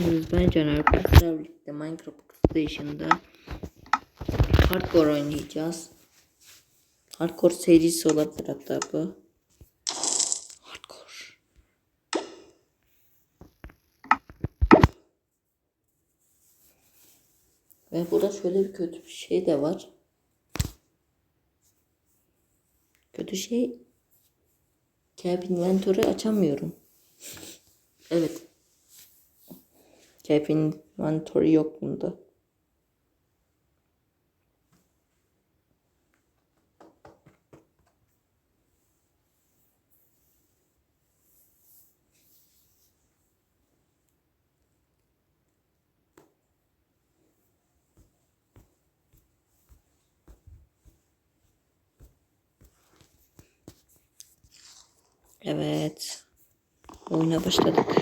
Hepiniz ben Caner Kuşlar birlikte Minecraft Station'da Hardcore oynayacağız. Hardcore serisi olabilir hatta bu. Hardcore. Ve burada şöyle bir kötü bir şey de var. Kötü şey Cap Inventory açamıyorum. Evet. Cap Inventory yok bunda. Evet. Oyuna başladık.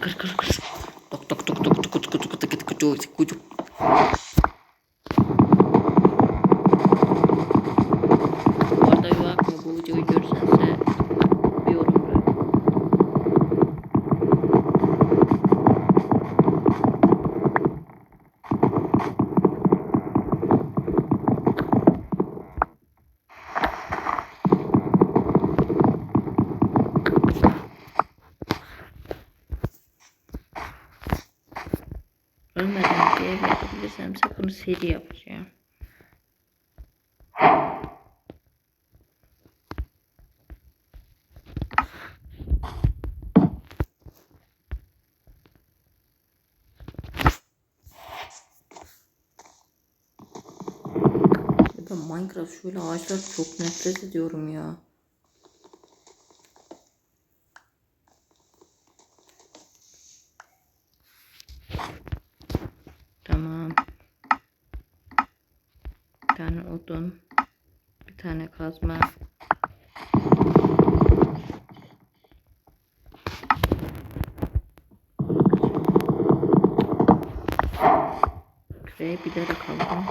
кар кар кар кар seri yapacağım. Ya ben Minecraft şöyle ağaçlar çok nefret ediyorum ya. olsun. Bir tane kazma. Küreği bir de kaldım.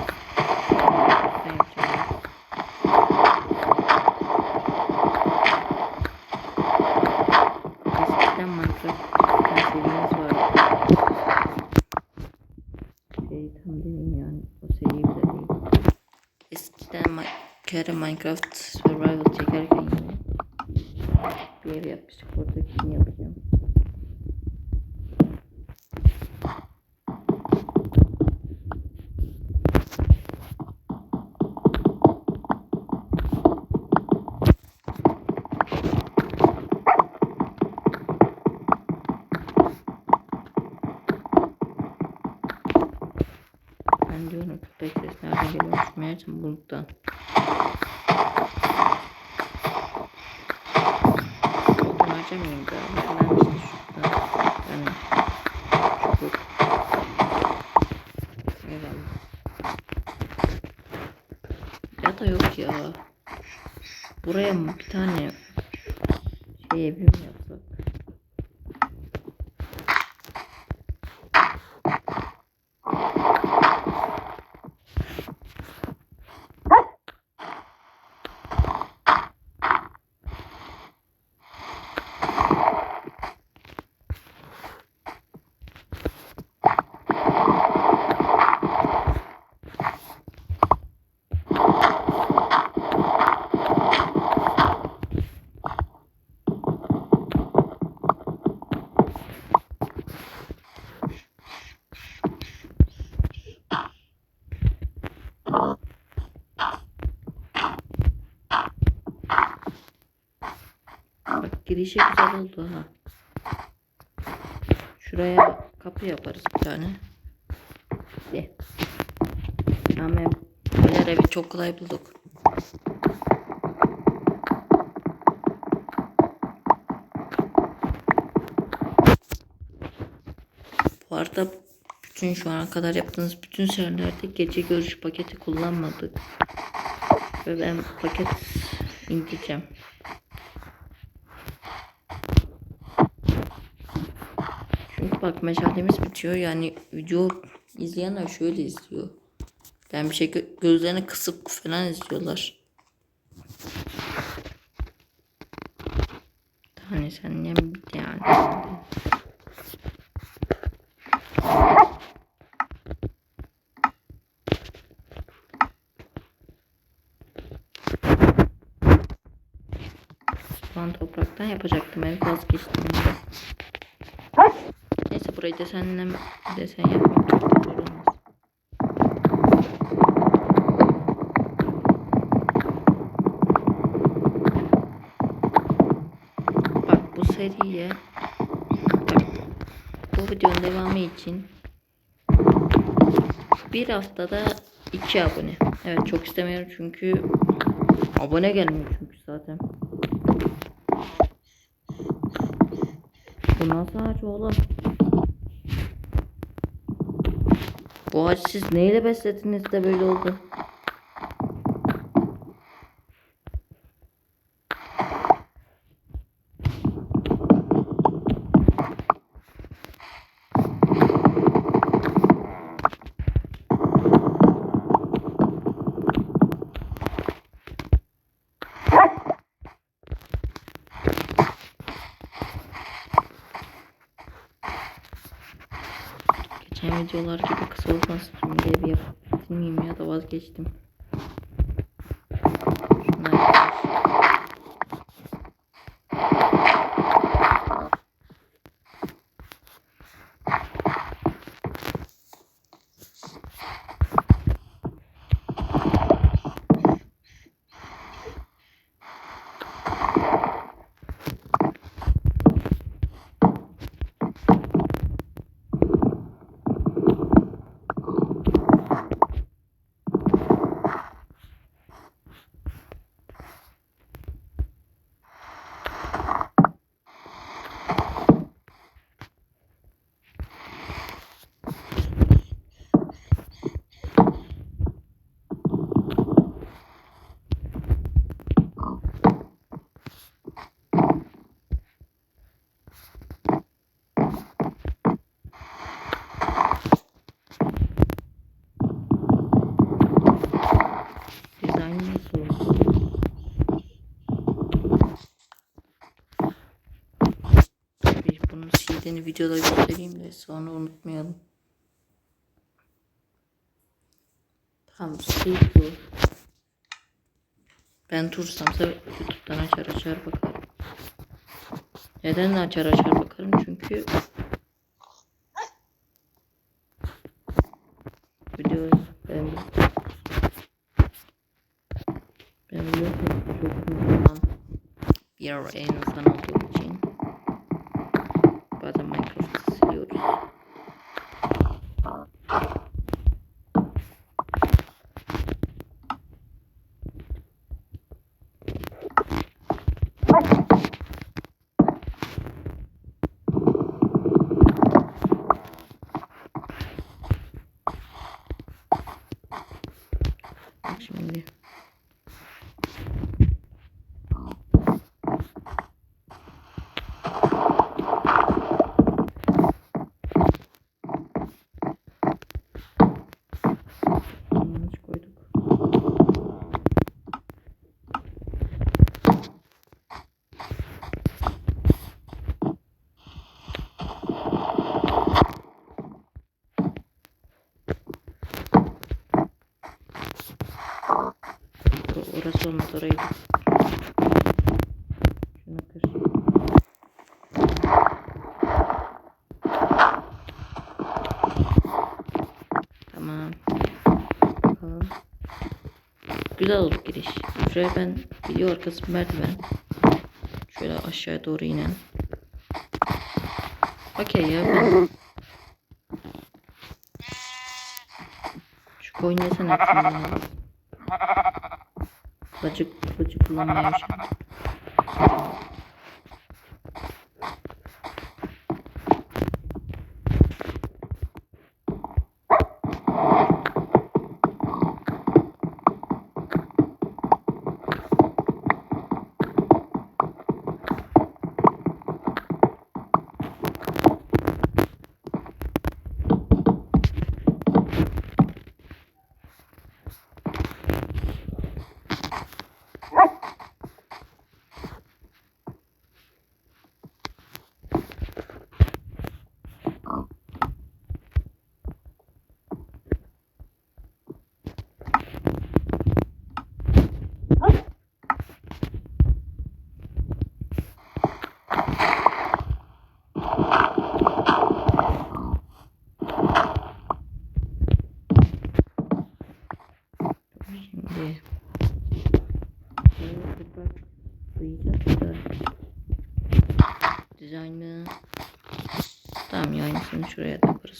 Kere Minecraft Survival çekerken yine bir ev yapmıştık. Oradakini yapacağım. Ben diyorum köpek sesi nereden geliyormuş meğersem buluttan. Harcamayayım galiba. Ben işte şuradan. Yani çubuk. Eyvallah. Ya da yok ya. Buraya mı bir tane şey evim yapsak? Bak girişi güzel oldu ha. Şuraya kapı yaparız bir tane. De. Ama böyle evi çok kolay bulduk. Bu arada bütün şu ana kadar yaptığınız bütün serverlerde gece görüş paketi kullanmadık. Ve ben paket indireceğim. Bak meşalemiz bitiyor. Yani video izleyenler şöyle izliyor. Yani bir şey gözlerini kısıp falan izliyorlar. Hani sen ne yani. Ben topraktan yapacaktım ev vazgeçtim. Neyse burayı desenle desen yapmak çok da. Bak bu seriye bak, bu videonun devamı için bir haftada iki abone. Evet çok istemiyorum çünkü abone gelmiyor çünkü zaten. Bu nasıl ağaç oğlum? Bu ağaç siz neyle beslediniz de böyle oldu? Videolar gibi kısa olmasın diye bir yapayım ya da vazgeçtim. Şunlar yapayım. Dizayn nasıl oldu? Bir CD'ni videoda göstereyim de sonra unutmayalım. Tamam CD bu. Ben tursam da YouTube'dan açar açar bakarım. Neden açar açar bakarım? Çünkü video ben ben biliyorum çok. Bir en insan olmaz orayı. Şunu kır. Tamam. Bakalım. Güzel oldu giriş. Şuraya ben video arkası merdiven. Şöyle aşağıya doğru inen. Okey ya ben. Şu koyun yesene hepsini. Kılıcı, kılıcı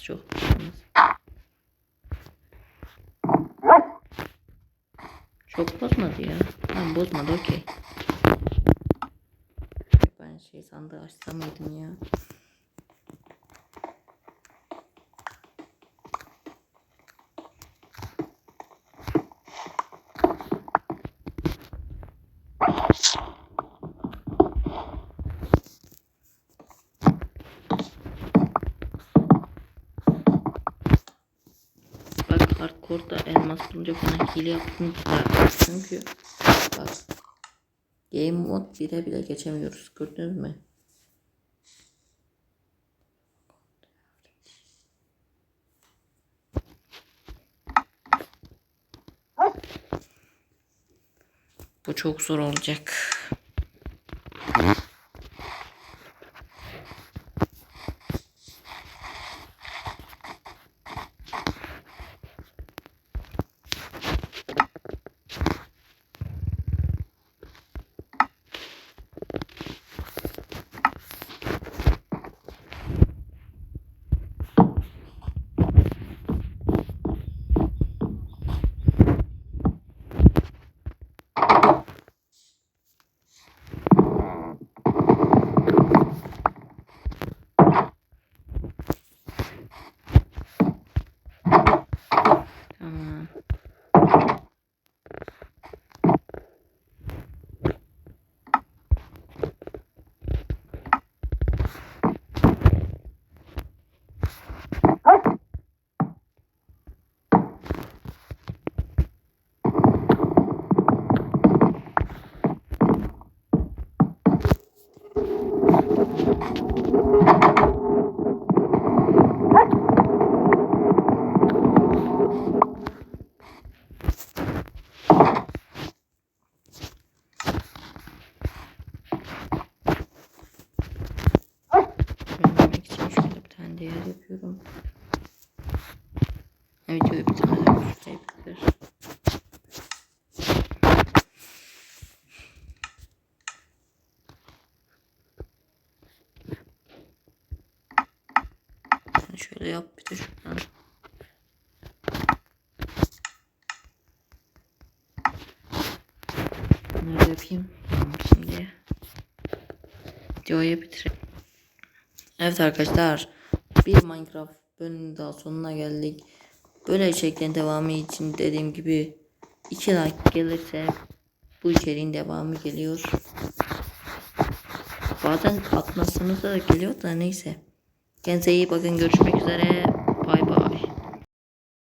çok olmaz. Çok bozmadı ya. Tamam bozmadı okey. Ben şey sandığı açsam mıydım ya? Hardcore'da elmas bulunca bana hile yaptım da çünkü bak Game mode 1'e bile geçemiyoruz gördünüz mü? Bu çok zor olacak. Tamam. Görmemek için şöyle değer yapıyorum. Ha, Videoyu bir tane daha bitir. Sen şöyle yap bir de şuradan. Bunları yapayım. Tamam şimdi. Videoyu bitireyim. Evet arkadaşlar bir Minecraft bölümünün daha sonuna geldik. Böyle içeriklerin devamı için dediğim gibi 2 like gelirse bu içeriğin devamı geliyor. Bazen atmazsanız da geliyor da neyse. Kendinize iyi bakın görüşmek üzere. Bay bay.